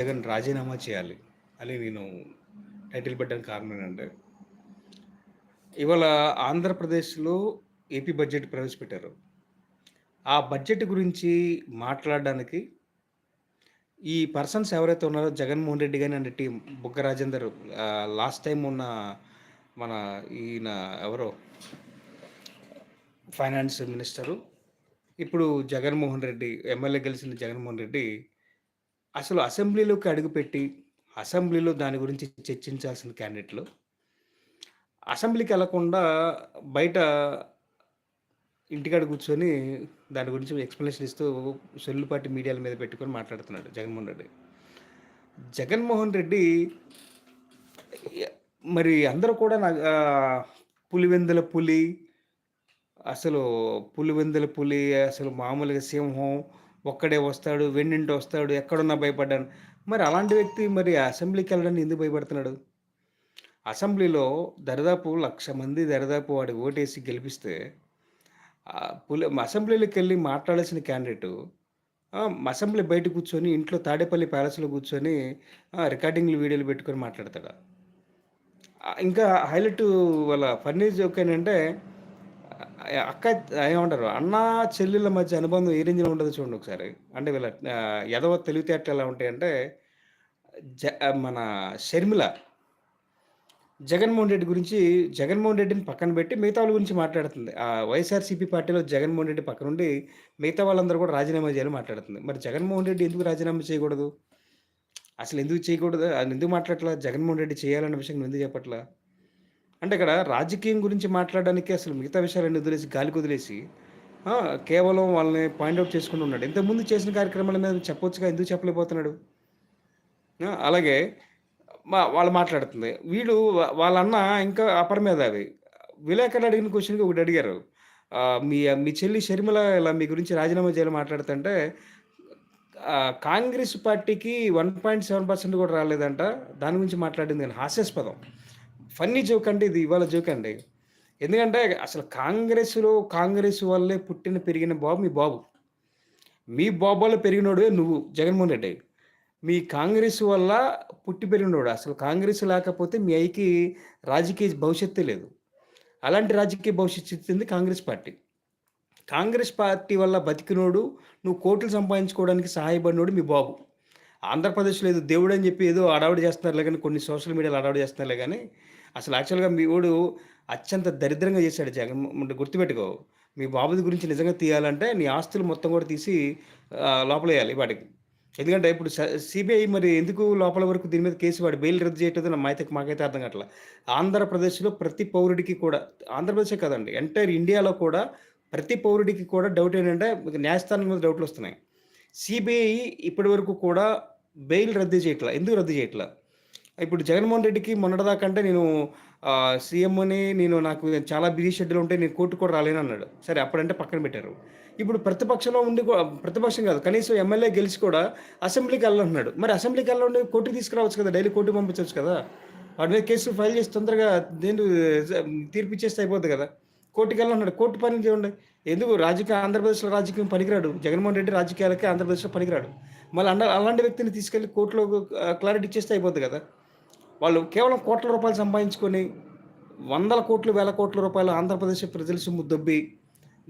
జగన్ రాజీనామా చేయాలి అని నేను టైటిల్ పెట్టడానికి కారణం ఏంటంటే ఇవాళ ఆంధ్రప్రదేశ్లో ఏపీ బడ్జెట్ ప్రవేశపెట్టారు. ఆ బడ్జెట్ గురించి మాట్లాడడానికి ఈ పర్సన్స్ ఎవరైతే ఉన్నారో జగన్మోహన్ రెడ్డి కానీ అంటే టీం బుగ్గ రాజేందర్ లాస్ట్ టైం ఉన్న మన ఈయన ఎవరో ఫైనాన్స్ మినిస్టరు ఇప్పుడు జగన్మోహన్ రెడ్డి ఎమ్మెల్యే గెలిచిన జగన్మోహన్ రెడ్డి అసలు అసెంబ్లీలోకి అడుగుపెట్టి అసెంబ్లీలో దాని గురించి చర్చించాల్సిన క్యాండిడేట్లు. అసెంబ్లీకి వెళ్ళకుండా బయట ఇంటికాడ కూర్చొని దాని గురించి ఎక్స్ప్లెనేషన్ ఇస్తూ సెల్లుపాటి మీడియాల మీద పెట్టుకొని మాట్లాడుతున్నాడు జగన్మోహన్ రెడ్డి. జగన్మోహన్ రెడ్డి మరి అందరూ కూడా నా పులివెందుల పులి అసలు పులివెందుల పులి అసలు మామూలుగా సింహం ఒక్కడే వస్తాడు వెన్నింటి వస్తాడు ఎక్కడున్నా భయపడ్డాను. మరి అలాంటి వ్యక్తి మరి అసెంబ్లీకి వెళ్ళడానికి ఎందుకు భయపడుతున్నాడు? అసెంబ్లీలో దరిదాపు లక్ష మంది దరిదాపు వాడికి ఓటేసి గెలిపిస్తే పులి అసెంబ్లీలోకి వెళ్ళి మాట్లాడాల్సిన క్యాండిడేటు అసెంబ్లీ బయట కూర్చొని ఇంట్లో తాడేపల్లి ప్యాలెస్లో కూర్చొని రికార్డింగ్లు వీడియోలు పెట్టుకొని మాట్లాడతాడు? ఇంకా హైలైట్ వాళ్ళ ఫన్నీ ఒక ఏంటంటే అక్క ఏమంటారు? అన్న చెల్లెళ్ళ మధ్య అనుబంధం ఏ రేంజ్లో ఉండదు చూడండి ఒకసారి. అంటే వీళ్ళ ఎదవ తెలివితేటలు ఎలా ఉంటాయంటే జ మన షర్మిల జగన్మోహన్ రెడ్డి గురించి జగన్మోహన్ రెడ్డిని పక్కన పెట్టి మిగతా వాళ్ళ గురించి మాట్లాడుతుంది. ఆ వైఎస్ఆర్సీపీ పార్టీలో జగన్మోహన్ రెడ్డి పక్కన ఉండి మిగతా వాళ్ళందరూ కూడా రాజీనామా చేయాలని మాట్లాడుతుంది. మరి జగన్మోహన్ రెడ్డి ఎందుకు రాజీనామా చేయకూడదు? అసలు ఎందుకు చేయకూడదు? అది ఎందుకు మాట్లాడట్లా? జగన్మోహన్ రెడ్డి చేయాలన్న విషయం ఎందుకు చెప్పట్లా? అంటే ఇక్కడ రాజకీయం గురించి మాట్లాడడానికి అసలు మిగతా విషయాలన్నీ వదిలేసి గాలికి వదిలేసి కేవలం వాళ్ళని పాయింట్అవుట్ చేసుకుంటూ ఉన్నాడు. ఇంతకుముందు చేసిన కార్యక్రమాల మీద చెప్పొచ్చుగా ఎందుకు చెప్పలేకపోతున్నాడు? అలాగే మా వాళ్ళు మాట్లాడుతుంది. వీడు వాళ్ళన్న ఇంకా అపర మీద అవి విలేకరులు అడిగిన క్వశ్చన్కి ఒకటి అడిగారు. మీ మీ చెల్లి షర్మిల ఇలా మీ గురించి రాజీనామా చేయాలని మాట్లాడుతుంటే కాంగ్రెస్ పార్టీకి వన్ పాయింట్ సెవెన్ పర్సెంట్ కూడా రాలేదంట. దాని గురించి మాట్లాడింది నేను హాస్యాస్పదం. ఫన్నీ జోక్ అంటే ఇది ఇవాళ జోక్ అండి. ఎందుకంటే అసలు కాంగ్రెస్లో కాంగ్రెస్ వల్లే పుట్టిన పెరిగిన బాబు మీ బాబు. మీ బాబు వల్ల పెరిగినోడే నువ్వు జగన్మోహన్ రెడ్డి. మీ కాంగ్రెస్ వల్ల పుట్టి పెరిగినోడు. అసలు కాంగ్రెస్ లేకపోతే మీ ఐకి రాజకీయ భవిష్యత్తే లేదు. అలాంటి రాజకీయ భవిష్యత్తు ఇచ్చింది కాంగ్రెస్ పార్టీ. కాంగ్రెస్ పార్టీ వల్ల బతికినోడు నువ్వు కోట్లు సంపాదించుకోవడానికి సహాయపడినోడు మీ బాబు. ఆంధ్రప్రదేశ్లో ఏదో దేవుడు అని చెప్పి ఏదో అడావిడి చేస్తున్నారులే కానీ కొన్ని సోషల్ మీడియాలో అడావిడి చేస్తున్నారులే కానీ అసలు యాక్చువల్గా మీ వాడు అత్యంత దరిద్రంగా చేశాడు జగన్. గుర్తుపెట్టుకో. మీ బాబుది గురించి నిజంగా తీయాలంటే నీ ఆస్తులు మొత్తం కూడా తీసి లోపలేయాలి లోపల వేయాలి వాడికి. ఎందుకంటే ఇప్పుడు సిబిఐ మరి ఎందుకు లోపల వరకు దీని మీద కేసు వాడి బెయిల్ రద్దు చేయట్లేదు మాకైతే మాకైతే అర్థం కావట్లా. ఆంధ్రప్రదేశ్లో ప్రతి పౌరుడికి కూడా ఆంధ్రప్రదేశే కదండి ఎంటైర్ ఇండియాలో కూడా ప్రతి పౌరుడికి కూడా డౌట్ ఏంటంటే న్యాయస్థానం మీద డౌట్లు వస్తున్నాయి. సిబిఐ ఇప్పటి వరకు కూడా బెయిల్ రద్దు చేయట్లా ఎందుకు రద్దు చేయట్లా? ఇప్పుడు జగన్మోహన్ రెడ్డికి మొన్నటిదాకంటే నేను సీఎంని నేను నాకు చాలా బిజీ షెడ్యూల్ ఉంటే నేను కోర్టు కూడా రాలేను అన్నాడు. సరే అప్పుడంటే పక్కన పెట్టారు. ఇప్పుడు ప్రతిపక్షంలో ఉండి ప్రతిపక్షం కాదు కనీసం ఎమ్మెల్యే గెలిచి కూడా అసెంబ్లీకి వెళ్ళాలన్నాడు మరి అసెంబ్లీకి వెళ్ళండి కోర్టుకి తీసుకురావచ్చు కదా డైలీ కోర్టు పంపించవచ్చు కదా? వాడి మీద కేసు ఫైల్ చేసి తొందరగా దేని తీర్పు ఇచ్చేస్తే అయిపోద్ది కదా? కోర్టుకి వెళ్ళాలన్నాడు కోర్టు పని చేయండి ఎందుకు? రాజకీయ ఆంధ్రప్రదేశ్లో రాజకీయం పనికిరాడు. జగన్మోహన్ రెడ్డి రాజకీయాలకే ఆంధ్రప్రదేశ్లో పనికిరాడు. మళ్ళీ అలాంటి వ్యక్తిని తీసుకెళ్ళి కోర్టులో క్లారిటీ ఇచ్చేస్తే అయిపోద్ది కదా? వాళ్ళు కేవలం కోట్ల రూపాయలు సంపాదించుకొని వందల కోట్లు వేల కోట్ల రూపాయలు ఆంధ్రప్రదేశ్ ప్రజల సొమ్ము దొబ్బి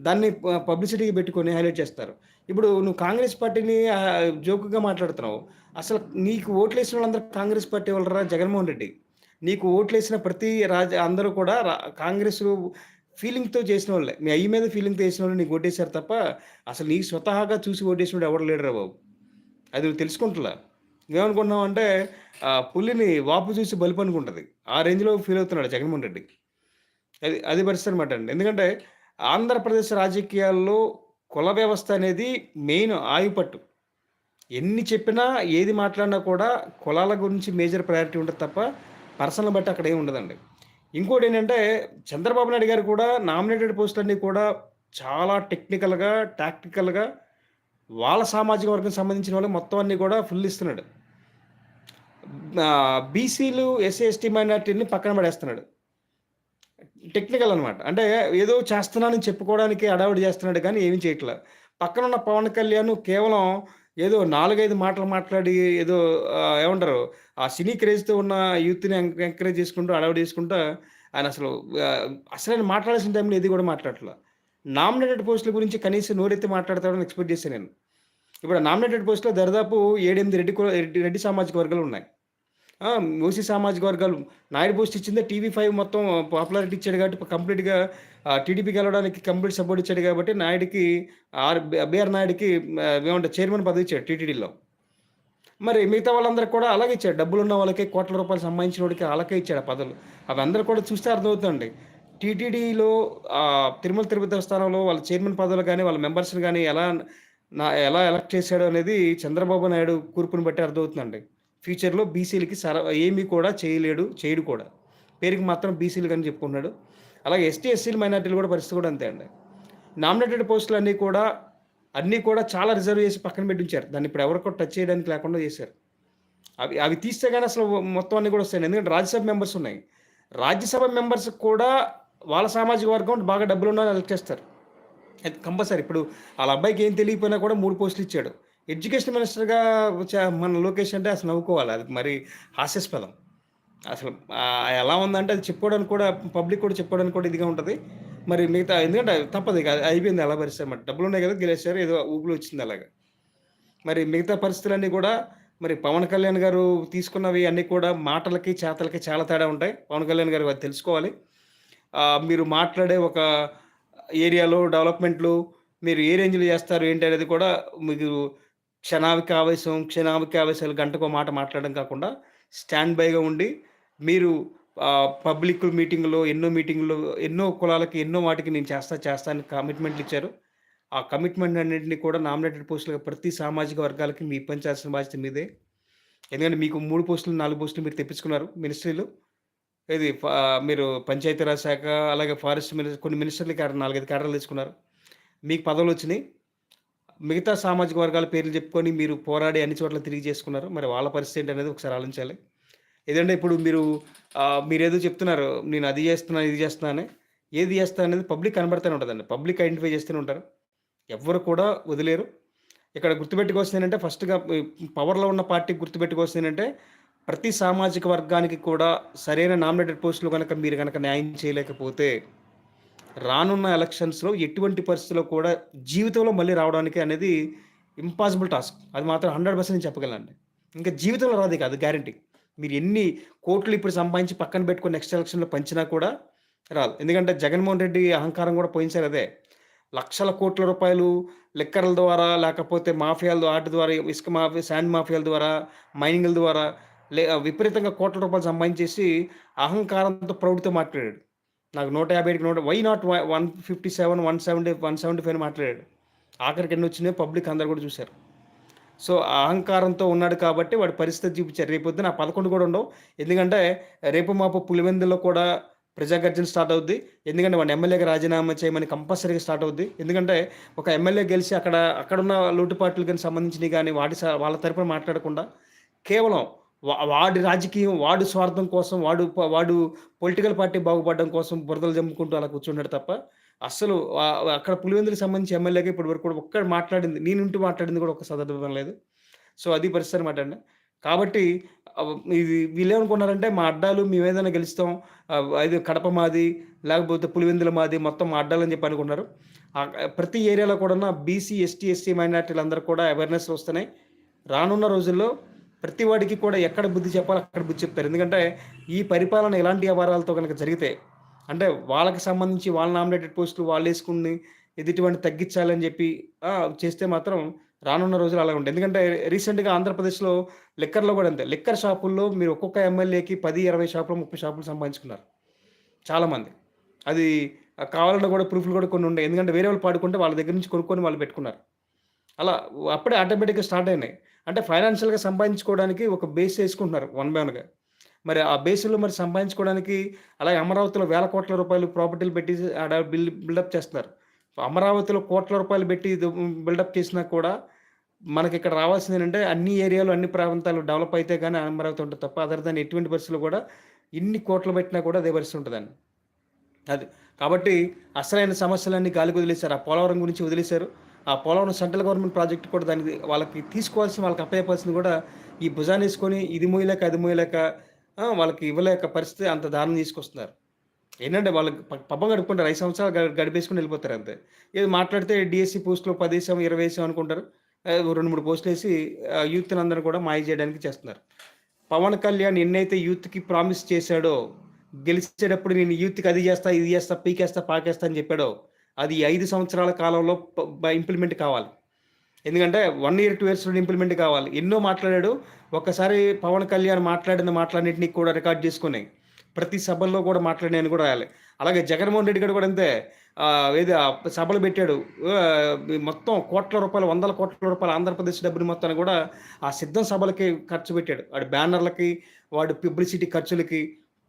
దాన్ని పబ్లిసిటీకి పెట్టుకొని హైలైట్ చేస్తారు. ఇప్పుడు నువ్వు కాంగ్రెస్ పార్టీని జోకుగా మాట్లాడుతున్నావు. అసలు నీకు ఓట్లు వేసిన వాళ్ళందరూ కాంగ్రెస్ పార్టీ వాళ్ళరా? జగన్మోహన్ రెడ్డి. నీకు ఓట్లు వేసిన ప్రతి రాజ అందరూ కూడా కాంగ్రెస్ ఫీలింగ్తో చేసిన వాళ్ళే. మీ అయ్యి మీద ఫీలింగ్తో వేసిన వాళ్ళు నీకు ఓటేశారు తప్ప అసలు నీకు స్వతహాగా చూసి ఓటేసినోడు ఎవరు లేడరా బాబు? అది నువ్వు తెలుసుకుంటున్నా ఏమనుకుంటున్నాం అంటే ఆ పులిని వాపు చూసి బలుపు అనుకుంటుంది. ఆ రేంజ్లో ఫీల్ అవుతున్నాడు జగన్మోహన్ రెడ్డి. అది అది పరిస్థితి అనమాట అండి. ఎందుకంటే ఆంధ్రప్రదేశ్ రాజకీయాల్లో కుల వ్యవస్థ అనేది మెయిన్ ఆయుపట్టు. ఎన్ని చెప్పినా ఏది మాట్లాడినా కూడా కులాల గురించి మేజర్ ప్రయారిటీ ఉంటుంది తప్ప పర్సనల్ బట్టి అక్కడ ఏమి ఉండదండి. ఇంకోటి ఏంటంటే చంద్రబాబు నాయుడు గారు కూడా నామినేటెడ్ పోస్టులన్నీ కూడా చాలా టెక్నికల్గా టాక్టికల్గా వాళ్ళ సామాజిక వర్గం సంబంధించిన వాళ్ళకి మొత్తం అన్ని కూడా ఫుల్ ఇస్తున్నాడు. బీసీలు ఎస్సీ ఎస్టీ మైనార్టీని పక్కన పడేస్తున్నాడు టెక్నికల్ అనమాట అంటే ఏదో చేస్తున్నానని చెప్పుకోవడానికి అడావిడి చేస్తున్నాడు కానీ ఏమీ చేయట్లేదు పక్కన ఉన్న పవన్ కళ్యాణ్ కేవలం ఏదో 4, 5 మాటలు మాట్లాడి ఏదో ఏమంటారు ఆ సినీ క్రేజ్‌తో ఉన్న యూత్‌ని ఎంకరేజ్ చేసుకుంటూ, హడావిడి చేసుకుంటూ ఆయన అసలు ఆహ్, అసలైన మాట్లాడాల్సిన టైంలో ఏది కూడా మాట్లాడట్ల. నామినేటెడ్ పోస్టుల గురించి కనీసం నోరెత్తి మాట్లాడతాడని ఎక్స్‌పెక్ట్ చేశాను నేను. ఇప్పుడు నామినేటెడ్ పోస్ట్‌లో దాదాపు ఏడెనిమిది రెడ్డి రెడ్డి రెడ్డి సామాజిక వర్గాలు ఉన్నాయి. ఆ! ఓసీ సామాజిక వర్గాలు నాయుడు పోస్ట్ ఇచ్చిందే టీవీ5 మొత్తం పాపులారిటీ ఇచ్చాడు కాబట్టి కంప్లీట్‌గా టీడీపీ గెలవడానికి కంప్లీట్ సపోర్ట్ ఇచ్చాడు కాబట్టి నాయుడికి ఆర్ బీఆర్ నాయుడికి ఏమంటే చైర్మన్ పదవి ఇచ్చాడు టీటీడీలో. మరి మిగతా వాళ్ళందరూ కూడా అలాగే ఇచ్చాడు. డబ్బులున్న వాళ్ళకి కోట్ల రూపాయలు సంబంధించిన వాడికి అలాగే ఇచ్చాడు ఆ పదవులు. అవి అందరూ కూడా చూస్తే అర్థమవుతుందండి. టీటీడీలో తిరుమల తిరుపతి దేవస్థానంలో వాళ్ళ చైర్మన్ పదవులు కానీ వాళ్ళ మెంబర్స్‌ని కానీ ఎలా నా ఎలా ఎలక్ట్ చేశాడు అనేది చంద్రబాబు నాయుడు కూర్పుని బట్టి అర్థమవుతుందండి. ఫ్యూచర్‌లో బీసీలకి సర ఏమీ కూడా చేయలేడు, చేయడు కూడా. పేరుకి మాత్రం బీసీలు కానీ చెప్పుకున్నాడు అలాగే ఎస్టీ, ఎస్సీలు, మైనారిటీలు కూడా పరిస్థితి కూడా అంతే అండి. నామినేటెడ్ పోస్టులు అన్నీ కూడా అన్నీ కూడా చాలా రిజర్వ్ చేసి పక్కన పెట్టి ఉంచారు. దాన్ని ఇప్పుడు ఎవరు టచ్ చేయడానికి లేకుండా చేశారు. అవి అవి తీస్తే కానీ అసలు మొత్తం అన్నీ కూడా వస్తాయి ఎందుకంటే రాజ్యసభ మెంబర్స్ ఉన్నాయి. రాజ్యసభ మెంబర్స్ కూడా వాళ్ళ సామాజిక వర్గం బాగా డబ్బులు డబ్బులున్నోళ్ళని ఎలక్ట్ చేస్తారు. అది కంపల్సరీ. ఇప్పుడు వాళ్ళ అబ్బాయికి ఏం తెలియకపోయినా కూడా మూడు పోస్టులు ఇచ్చాడు. ఎడ్యుకేషన్ మినిస్టర్‌గా మన లోకేష్ అంటే అసలు నవ్వుకోవాలి. అది మరి హాస్యాస్పదం. అసలు ఎలా ఉందంటే అది చెప్పుకోవడానికి కూడా పబ్లిక్ కూడా చెప్పుకోవడానికి కూడా ఇదిగా ఉంటుంది మరి మిగతా ఎందుకంటే తప్పదు ఇక అయిపోయింది అలా పరిస్థితి డబ్బులు ఉన్నాయి కదా! గెలిచారు ఏదో ఊపులో వచ్చింది అలాగా. మరి మిగతా పరిస్థితులన్నీ కూడా మరి పవన్ కళ్యాణ్ గారు తీసుకున్నవి అన్నీ కూడా మాటలకి, చేతలకి చాలా తేడా ఉంటాయి. పవన్ కళ్యాణ్ గారు అది తెలుసుకోవాలి. మీరు మాట్లాడే ఒక ఏరియాలో డెవలప్‌మెంట్‌లు మీరు ఏ రేంజ్‌లో చేస్తారు ఏంటి అనేది కూడా మీకు క్షణావిక ఆవేశం, క్షణావిక ఆవేశాలు గంటకో మాట మాట్లాడడం కాకుండా స్టాండ్ బైగా ఉండి మీరు పబ్లిక్ మీటింగ్‌లో ఎన్నో మీటింగ్‌లో ఎన్నో కులాలకి ఎన్నో వాటికి నేను చేస్తా, చేస్తా అని కమిట్మెంట్లు ఇచ్చారు. ఆ కమిట్మెంట్ అన్నింటినీ కూడా నామినేటెడ్ పోస్టులుగా ప్రతి సామాజిక వర్గాలకి మీ పంచాల్సిన బాధ్యత మీదే. ఎందుకంటే మీకు మూడు పోస్టులు, నాలుగు పోస్టులు మీరు తెప్పించుకున్నారు మినిస్ట్రీలు. ఇది మీరు పంచాయతీరాజ్ శాఖ అలాగే ఫారెస్ట్ మినిస్టర్ కొన్ని మినిస్టర్‌లు కేటర్ నాలుగైదు కేటర్లు తెచ్చుకున్నారు. మీకు పదవులొచ్చినాయి. మిగతా సామాజిక వర్గాల పేర్లు చెప్పుకొని మీరు పోరాడి అన్ని చోట్ల తిరిగి చేసుకున్నారు. మరి వాళ్ళ పరిస్థితి అనేది ఒకసారి ఆలోచించాలి. ఏదంటే ఇప్పుడు మీరు మీరేదో చెప్తున్నారు. నేను అది చేస్తున్నా, ఇది చేస్తున్నా అని. ఏది చేస్తాను అనేది పబ్లిక్ కనబడుతూనే ఉంటుందండి పబ్లిక్ ఐడెంటిఫై చేస్తూనే ఉంటారు. ఎవ్వరు కూడా వదిలేరు. ఇక్కడ గుర్తుపెట్టుకోవాల్సింది ఏంటంటే ఫస్ట్‌గా పవర్‌లో ఉన్న పార్టీకి గుర్తుపెట్టుకోవాల్సింది ఏంటంటే ప్రతి సామాజిక వర్గానికి కూడా సరైన నామినేటెడ్ పోస్టులు కనుక మీరు కనుక న్యాయం చేయలేకపోతే రానున్న ఎలక్షన్స్‌లో ఎటువంటి పరిస్థితిలో కూడా జీవితంలో మళ్ళీ రావడానికి అనేది ఇంపాసిబుల్ టాస్క్. అది మాత్రం 100% నేను చెప్పగలనండి. ఇంకా జీవితంలో రాదు కాదు గ్యారంటీ. మీరు ఎన్ని కోట్లు ఇప్పుడు సంపాదించి పక్కన పెట్టుకుని నెక్స్ట్ ఎలక్షన్‌లో పంచినా కూడా రాదు. ఎందుకంటే జగన్మోహన్ రెడ్డి అహంకారం కూడా పోయించారు అదే. లక్షల కోట్ల రూపాయలు లిక్కర్‌ల ద్వారా లేకపోతే మాఫియాల ఆటి ద్వారా ఇసుక మాఫియా, శాండ్ మాఫియాల ద్వారా, మైనింగ్‌ల ద్వారా లే విపరీతంగా కోట్ల రూపాయలు సంపాదించేసి అహంకారంతో ప్రౌడ్‌తో మాట్లాడాడు. నాకు 150కి నూట why not one fifty seven one seventy one seventy five మాట్లాడాడు. ఆఖరికి ఎన్ని వచ్చినాయో పబ్లిక్ అందరు కూడా చూశారు సో, ఆ అహంకారంతో ఉన్నాడు కాబట్టి వాడి పరిస్థితి చూపించారు. రేపొద్దున ఆ 11 కూడా ఉండవు. ఎందుకంటే రేపు మాపు పులివెందుల్లో కూడా ప్రజాగర్జన స్టార్ట్ అవుద్ది. ఎందుకంటే వాడిని ఎమ్మెల్యేగా రాజీనామా చేయమని కంపల్సరీగా స్టార్ట్ అవుద్ది. ఎందుకంటే ఒక ఎమ్మెల్యే గెలిచి అక్కడ అక్కడున్న లోటుపాట్లకు గాని సంబంధించినవి కానీ వాటి స వాళ్ళ తరపున మాట్లాడకుండా కేవలం వాడి రాజకీయం, వాడు స్వార్థం కోసం వాడు వాడు పొలిటికల్ పార్టీ బాగుపడడం కోసం బురదలు జమ్ముకుంటూ అలా కూర్చున్నాడు తప్ప అస్సలు అక్కడ పులివెందులకు సంబంధించి ఎమ్మెల్యేగా ఇప్పటి వరకు కూడా ఒక్కడ మాట్లాడింది నేనుంటూ మాట్లాడింది కూడా ఒక సందర్భం లేదు. సో, అది పరిస్థితి అనమాట అండి. కాబట్టి ఇది వీళ్ళేమనుకున్నారంటే మా అడ్డాలు మేమేదైనా గెలుస్తాం. అది కడప మాది, లేకపోతే పులివెందుల మాది మొత్తం మా అడ్డాలని చెప్పి అనుకున్నారు. ప్రతి ఏరియాలో కూడా బీసీ, ఎస్టీ, ఎస్సీ మైనారిటీలందరూ కూడా అవేర్నెస్ వస్తున్నాయి. రానున్న రోజుల్లో ప్రతి వాడికి కూడా ఎక్కడ బుద్ధి చెప్పాలో అక్కడ బుద్ధి చెప్తారు. ఎందుకంటే ఈ పరిపాలన ఎలాంటి వ్యవహారాలతో కనుక జరిగితే అంటే వాళ్ళకి సంబంధించి వాళ్ళ నామినేటెడ్ పోస్టులు వాళ్ళేసుకుని ఎదుటివాడిని తగ్గించాలని చెప్పి చేస్తే మాత్రం రానున్న రోజులు అలా ఉంటాయి. ఎందుకంటే రీసెంట్‌గా ఆంధ్రప్రదేశ్‌లో లిక్కర్‌లో కూడా అంతే. లిక్కర్ షాపుల్లో మీరు ఒక్కొక్క ఎమ్మెల్యేకి పది ఇరవై షాపులు, 30 షాపులు సంపాదించుకున్నారు. చాలామంది. అది కావాలన్నా కూడా ప్రూఫ్‌లు కూడా కొన్ని ఉన్నాయి. ఎందుకంటే వేరే వాళ్ళు పాడుకుంటే వాళ్ళ దగ్గర నుంచి కొనుక్కొని వాళ్ళు పెట్టుకున్నారు. అలా అప్పుడే ఆటోమేటిక్‌గా స్టార్ట్ అయినాయి. అంటే ఫైనాన్షియల్‌గా సంపాదించుకోవడానికి ఒక బేస్ వేసుకుంటున్నారు వన్ బై వన్‌గా. మరి ఆ బేస్‌లో మరి సంపాదించుకోవడానికి అలాగే అమరావతిలో వేల కోట్ల రూపాయలు ప్రాపర్టీలు పెట్టి ఆడ బిల్ బిల్డప్ చేస్తున్నారు. అమరావతిలో కోట్ల రూపాయలు పెట్టి బిల్డప్ చేసినా కూడా మనకి ఇక్కడ రావాల్సింది ఏంటంటే అన్ని ఏరియాలు, అన్ని ప్రాంతాలు డెవలప్ అయితే కానీ అమరావతి ఉంటుంది తప్ప అదర్ దాన్ ఎటువంటి పరిస్థితిలో కూడా ఇన్ని కోట్లు పెట్టినా కూడా అదే పరిస్థితి ఉంటుందండి అది. కాబట్టి అసలైన సమస్యలన్నీ గాలికి వదిలేశారు ఆ పోలవరం గురించి వదిలేశారు ఆ పోలవరం సెంట్రల్ గవర్నమెంట్ ప్రాజెక్ట్ కూడా దానికి వాళ్ళకి తీసుకోవాల్సిన వాళ్ళకి అప్పయ్యపాల్సింది కూడా ఈ భుజాన్ని వేసుకొని ఇది మోయలేక అది మోయలేక వాళ్ళకి ఇవ్వలేక పరిస్థితి అంత దారుణం తీసుకొస్తున్నారు. ఏంటంటే వాళ్ళకి పబ్బం గడుపుకుంటారు ఐదు సంవత్సరాలు గడిపేసుకుని వెళ్ళిపోతారు అంతే. ఇది మాట్లాడితే డిఎస్సి పోస్టులో పది వేసాం ఇరవై వేసాం అనుకుంటారు రెండు మూడు పోస్టులు వేసి యూత్ని అందరూ కూడా మాయ చేయడానికి చేస్తున్నారు. పవన్ కళ్యాణ్ ఎన్నైతే యూత్కి ప్రామిస్ చేశాడో గెలిచేటప్పుడు నేను యూత్కి అది చేస్తా ఇది చేస్తా పీకేస్తా పాకేస్తా అని చెప్పాడో అది ఐదు సంవత్సరాల కాలంలో ఇంప్లిమెంట్ కావాలి. ఎందుకంటే వన్ ఇయర్ టూ ఇయర్స్లో ఇంప్లిమెంట్ కావాలి. ఎన్నో మాట్లాడాడు. ఒక్కసారి పవన్ కళ్యాణ్ మాట్లాడిన మాట్లాడినటిని కూడా రికార్డ్ చేసుకుని ప్రతి సభల్లో కూడా మాట్లాడినాయని కూడా రాయాలి. అలాగే జగన్మోహన్ రెడ్డి గారు కూడా అంతే. ఏదో ఏది సభలు పెట్టాడు. మొత్తం కోట్ల రూపాయలు వందల కోట్ల రూపాయలు ఆంధ్రప్రదేశ్ డబ్బుని మొత్తాన్ని కూడా ఆ సిద్ధం సభలకి ఖర్చు పెట్టాడు. వాడి బ్యానర్లకి వాడి పబ్లిసిటీ ఖర్చులకి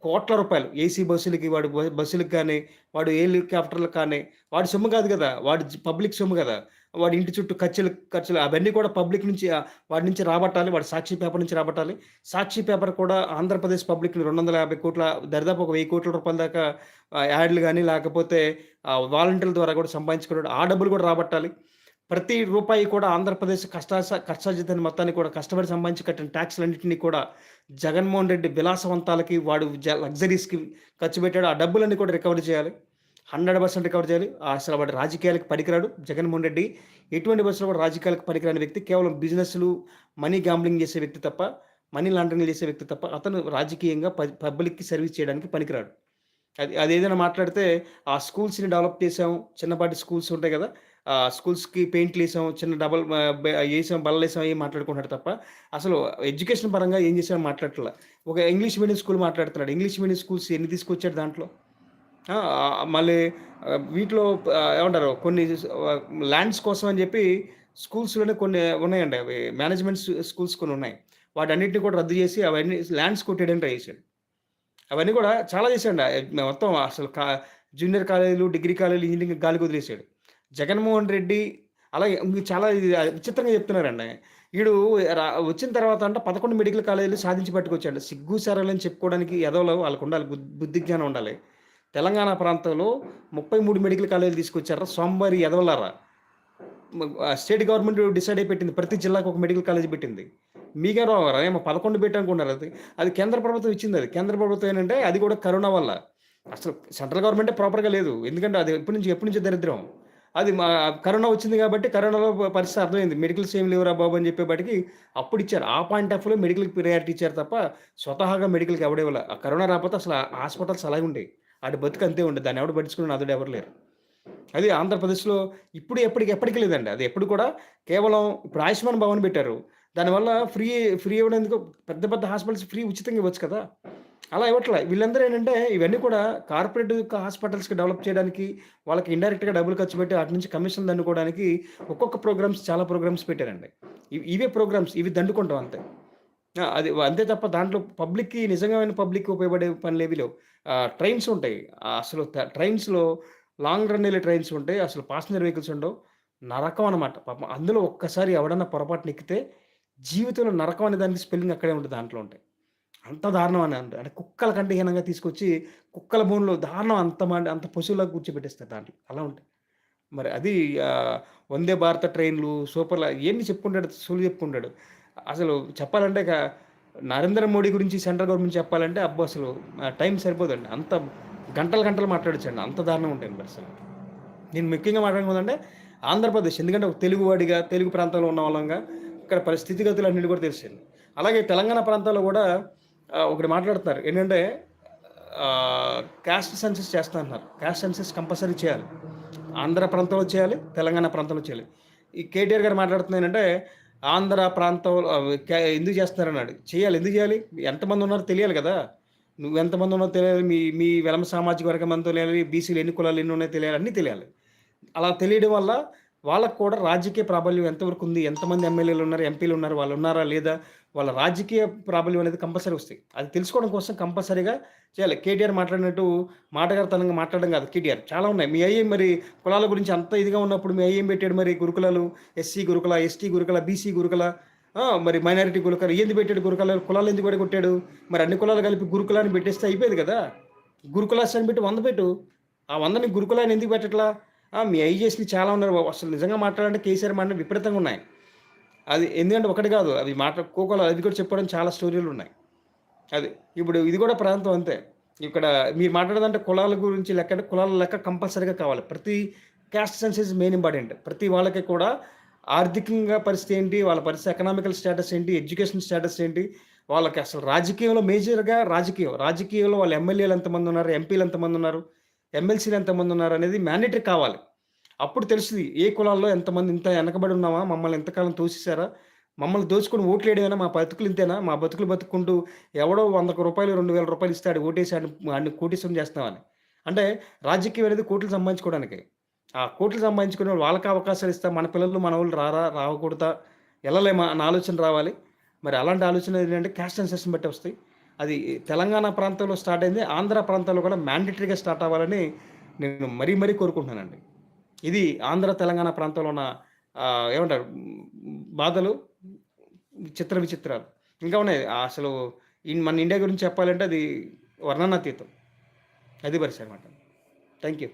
కోట్ల రూపాయలు. ఏసీ బస్సులకి వాడు బ- బస్సులకు కానీ వాడు హెలికాప్టర్లకు కానీ వాడి సొమ్ము కాదు కదా. వాడి పబ్లిక్ సొమ్ము కదా. వాడి ఇంటి చుట్టూ ఖర్చులు ఖర్చులు అవన్నీ కూడా పబ్లిక్ నుంచి వాడి నుంచి రాబట్టాలి. వాడి సాక్షి పేపర్ నుంచి రాబట్టాలి. సాక్షి పేపర్ కూడా ఆంధ్రప్రదేశ్ పబ్లిక్ రెండు వందల యాభై కోట్ల దరిదాపు ఒక వెయ్యి కోట్ల రూపాయల దాకా యాడ్లు కానీ లేకపోతే వాలంటీర్ల ద్వారా కూడా సంపాదించుకున్నాడు ఆ డబ్బులు కూడా రాబట్టాలి. ప్రతి రూపాయి కూడా ఆంధ్రప్రదేశ్ కష్ట కష్టార్జితాన్ని మొత్తాన్ని కూడా కష్టపడి సంబంధించి కట్టిన ట్యాక్స్లన్నింటినీ కూడా జగన్మోహన్ రెడ్డి విలాసవంతాలకి వాడు లగ్జరీస్కి ఖర్చు పెట్టాడు. ఆ డబ్బులన్నీ కూడా రికవరీ చేయాలి. హండ్రెడ్ పర్సెంట్ రికవర్ చేయాలి. అసలు వాడు రాజకీయాలకు పనికిరాడు. జగన్మోహన్ రెడ్డి ఎటువంటి బస్సులో కూడా రాజకీయాలకు పనికిరాని వ్యక్తి. కేవలం బిజినెస్లు మనీ గ్యాంబ్లింగ్ చేసే వ్యక్తి తప్ప మనీ లాండరింగ్ చేసే వ్యక్తి తప్ప అతను రాజకీయంగా ప- పబ్లిక్కి సర్వీస్ చేయడానికి పనికిరాడు. అది అది ఏదైనా మాట్లాడితే ఆ స్కూల్స్ని డెవలప్ చేసాం చిన్నపాటి స్కూల్స్ ఉంటాయి కదా స్కూల్స్కి పెయింట్లు వేసాం చిన్న డబల్ వేసాం బల్లలు వేసాం ఏం మాట్లాడుకుంటాడు తప్ప అసలు ఎడ్యుకేషన్ పరంగా ఏం చేశాడో మాట్లాడట్లా. ఒక ఇంగ్లీష్ మీడియం స్కూల్ మాట్లాడుతున్నాడు. ఇంగ్లీష్ మీడియం స్కూల్స్ ఎన్ని తీసుకొచ్చాడు దాంట్లో? మళ్ళీ వీటిలో ఏమంటారు కొన్ని ల్యాండ్స్ కోసం అని చెప్పి స్కూల్స్లోనే కొన్ని ఉన్నాయండి. అవి మేనేజ్మెంట్ స్కూల్స్ కొన్ని ఉన్నాయి. వాటన్నిటిని కూడా రద్దు చేసి అవన్నీ ల్యాండ్స్ కొట్టేయడానికి ట్రై చేశాడు. అవన్నీ కూడా చాలా చేశాడు మొత్తం అసలు కా జూనియర్ కాలేజీలు డిగ్రీ కాలేజీలు ఇంజనీరింగ్ గాలికి వదిలేశాడు. జగన్మోహన్ రెడ్డి అలాగే చాలా విచిత్రంగా చెప్తున్నారండి. వీడు వచ్చిన తర్వాత అంటే పదకొండు మెడికల్ కాలేజీలు సాధించి పట్టుకొచ్చాడు. సిగ్గు సరళని చెప్పుకోవడానికి ఎదవలో వాళ్ళకు ఉండాలి బుద్ధి జ్ఞానం ఉండాలి. తెలంగాణ ప్రాంతంలో ముప్పై మూడు మెడికల్ కాలేజీలు తీసుకొచ్చారా? సోమవారి ఎదవలారా? స్టేట్ గవర్నమెంట్ డిసైడ్ అయి పెట్టింది ప్రతి జిల్లాకు ఒక మెడికల్ కాలేజ్ పెట్టింది. మీకే రావారా ఏమో పదకొండు పెట్టనుకున్నారు అది అది కేంద్ర ప్రభుత్వం ఇచ్చింది అది. కేంద్ర ప్రభుత్వం ఏంటంటే అది కూడా కరోనా వల్ల. అసలు సెంట్రల్ గవర్నమెంటే ప్రాపర్గా లేదు. ఎందుకంటే అది ఎప్పటి నుంచి ఎప్పటి నుంచి దరిద్రం. అది మా కరోనా వచ్చింది కాబట్టి కరోనాలో పరిస్థితి అర్థమైంది. మెడికల్స్ ఏం లేవురా బాబు అని చెప్పేపాటికి అప్పుడు ఇచ్చారు. ఆ పాయింట్ ఆఫ్లో మెడికల్కి ప్రియారిటీ ఇచ్చారు తప్ప స్వతహాగా మెడికల్కి ఎవడే ఆ కరోనా రాకపోతే అసలు హాస్పిటల్స్ అలాగే ఉండేవి. అటు బతుకు అంతే ఉండేది. దాన్ని ఎవడు పట్టించుకుని అతడు ఎవరు లేరు. అది ఆంధ్రప్రదేశ్లో ఇప్పుడు ఎప్పటికి ఎప్పటికీ లేదండి. అది ఎప్పుడు కూడా కేవలం ఇప్పుడు ఆయుష్మాన్ భవన్ పెట్టారు. దానివల్ల ఫ్రీ ఫ్రీ ఇవ్వడానికి పెద్ద పెద్ద హాస్పిటల్స్ ఫ్రీ ఉచితంగా ఇవ్వచ్చు కదా. అలా ఇవ్వట్లే. వీళ్ళందరూ ఏంటంటే ఇవన్నీ కూడా కార్పొరేట్ హాస్పిటల్స్కి డెవలప్ చేయడానికి వాళ్ళకి ఇండైరెక్ట్గా డబ్బులు ఖర్చు పెట్టి అటు నుంచి కమిషన్ దండుకోవడానికి ఒక్కొక్క ప్రోగ్రామ్స్ చాలా ప్రోగ్రామ్స్ పెట్టారండి. ఇవి- ఇవే ప్రోగ్రామ్స్ ఇవి దండుకుంటాం అంతే. అది అంతే తప్ప దాంట్లో పబ్లిక్కి నిజంగా పబ్లిక్కి ఉపయోగపడే పనులు ఏవి లేవు. ట్రైన్స్ ఉంటాయి. అసలు ట్రైన్స్లో లాంగ్ రన్ వెళ్ళే ట్రైన్స్ ఉంటాయి. అసలు ప్యాసింజర్ వెహికల్స్ ఉండవు. నరకం అనమాట పాపం అందులో ఒక్కసారి ఎవడన్నా పొరపాటున ఎక్కితే జీవితంలో నరకం అనే దానికి స్పెల్లింగ్ అక్కడే ఉంటుంది దాంట్లో ఉంటాయి. అంత దారుణం అని అంటే అంటే కుక్కల కంటే హీనంగా తీసుకొచ్చి కుక్కల భూమిలో దారుణం అంత అంత పశువులాగా కూర్చోబెట్టేస్తారు దాంట్లో అలా ఉంటాయి మరి అది వందే భారత ట్రైన్‌లు, సూపర్‌లా ఇవన్నీ చెప్పుకుంటాడు. సోలు చెప్పుకుంటాడు. అసలు చెప్పాలంటే ఇక నరేంద్ర మోడీ గురించి సెంట్రల్ గవర్నమెంట్ చెప్పాలంటే అబ్బో! అసలు టైం సరిపోదండి. అంత గంటలు, గంటలు మాట్లాడచ్చండి అంత దారుణం ఉంటాయండి అసలు నేను ముఖ్యంగా మాట్లాడుకుందంటే ఆంధ్రప్రదేశ్. ఎందుకంటే తెలుగువాడిగా, తెలుగు ప్రాంతంలో ఉన్న వాళ్ళంగా ఇక్కడ పరిస్థితిగతులు అన్నిటి కూడా తెలిసింది అలాగే తెలంగాణ ప్రాంతాల్లో కూడా ఒకటి మాట్లాడుతున్నారు. ఏంటంటే క్యాస్ట్ సెన్సెస్ సెన్సస్ చేస్తా సెన్సెస్ కంపల్సరీ చేయాలి. ఆంధ్ర ప్రాంతంలో చేయాలి. తెలంగాణ ప్రాంతంలో చేయాలి. ఈ కేటీఆర్ గారు మాట్లాడుతుంది ఏంటంటే ఆంధ్ర ప్రాంతంలో కే ఎందుకు చేస్తున్నారన్నాడు. చేయాలి. ఎందుకు చేయాలి? ఎంతమంది ఉన్నారో తెలియాలి కదా! నువ్వు ఎంతమంది ఉన్నారో తెలియాలి. మీ మీ వెలమ సామాజిక వర్గం ఎంతో తెలియాలి. బీసీలు ఎన్ని కులాలు ఎన్ని ఉన్నాయో తెలియాలి. అన్నీ తెలియాలి. అలా తెలియడం వల్ల వాళ్ళకి కూడా రాజకీయ ప్రాబల్యం ఎంతవరకు ఉంది? ఎంతమంది ఎమ్మెల్యేలు ఉన్నారు? ఎంపీలు ఉన్నారు? వాళ్ళు ఉన్నారా? లేదా? వాళ్ళ రాజకీయ ప్రాబల్యం అనేది కంపల్సరీ వస్తాయి. అది తెలుసుకోవడం కోసం కంపల్సరీగా చేయాలి. కేటీఆర్ మాట్లాడినట్టు మాటగారితనంగా మాట్లాడడం కాదు కేటీఆర్. చాలా ఉన్నాయి. మీ అయ్యి మరి కులాల గురించి అంత ఇదిగా ఉన్నప్పుడు మీ అయ్యి పెట్టాడు మరి గురుకులాలు? ఎస్సీ గురుకుల, ఎస్టీ గురుకుల, బీసీ గురుకుల మరి మైనారిటీ గురుకుల ఏంది పెట్టాడు గురుకుల కులాలు ఎందుకు కూడా కొట్టాడు మరి అన్ని కులాలు కలిపి గురుకులాన్ని పెట్టేస్తే అయిపోయేది కదా! గురుకులాస్ అని పెట్టి వంద పెట్టు. ఆ వందని గురుకులాన్ని ఎందుకు పెట్టట్లా? మీ అయి చాలా ఉన్నారు అసలు నిజంగా మాట్లాడాలంటే కేసీఆర్ మాటలు విపరీతంగా ఉన్నాయి. అది ఎందుకంటే ఒకటి కాదు. అవి మాట కోకోలో అది కూడా చెప్పడం చాలా స్టోరీలు ఉన్నాయి అది. ఇప్పుడు ఇది కూడా ప్రాంతం అంతే. ఇక్కడ మీరు మాట్లాడదంటే కులాల గురించి లెక్క అంటే కులాల లెక్క కంపల్సరీగా కావాలి. ప్రతి క్యాస్ట్ సెన్సెస్ మెయిన్ ఇంపార్టెంట్. ప్రతి వాళ్ళకి కూడా ఆర్థికంగా పరిస్థితి ఏంటి? వాళ్ళ పరిస్థితి ఎకనామికల్ స్టేటస్ ఏంటి? ఎడ్యుకేషన్ స్టేటస్ ఏంటి? వాళ్ళకి అసలు రాజకీయంలో మేజర్‌గా రాజకీయం. రాజకీయంలో వాళ్ళ ఎమ్మెల్యేలు ఎంతమంది ఉన్నారు ఎంపీలు ఎంతమంది ఉన్నారు ఎమ్మెల్సీలు ఎంతమంది ఉన్నారు అనేది మ్యాండేటరీ కావాలి. అప్పుడు తెలుస్తుంది ఏ కులాల్లో ఎంతమంది ఇంత వెనకబడి ఉన్నామా? మమ్మల్ని ఇంతకాలం తోసేసారా? మమ్మల్ని దోచుకొని ఓట్లేడేనా మా బతుకులు ఇంతేనా? మా బతుకులు బతుక్కుంటూ ఎవడో రూ. 100 రూ. 2000 ఇస్తే ఆడికి ఓటేసి ఆడిని ఆడిని చేస్తామని అంటే రాజకీయం అనేది కోట్లు సంపాదించుకోవడానికి. ఆ కోట్లు సంపాదించుకునే వాళ్ళకి అవకాశాలు ఇస్తా మన పిల్లలు మన వాళ్ళు రారా? రావకూడదా వెళ్ళలేమా అన్న ఆలోచన రావాలి. మరి అలాంటి ఆలోచన ఏంటంటే క్యాస్ట్ సెన్సస్‌ని బట్టి వస్తాయి. అది తెలంగాణ ప్రాంతంలో స్టార్ట్ అయింది. ఆంధ్ర ప్రాంతాల్లో కూడా మ్యాండేటరీగా స్టార్ట్ అవ్వాలని నేను మరీ మరీ కోరుకుంటున్నానండి. ఇది ఆంధ్ర, తెలంగాణ ప్రాంతంలో ఉన్న ఏమంటారు బాధలు, చిత్ర విచిత్రాలు. ఇంకా ఉన్నాయి. అసలు మన ఇండియా గురించి చెప్పాలంటే అది వర్ణనాతీతం. అది పరిస్థితి అనమాట. Thank you.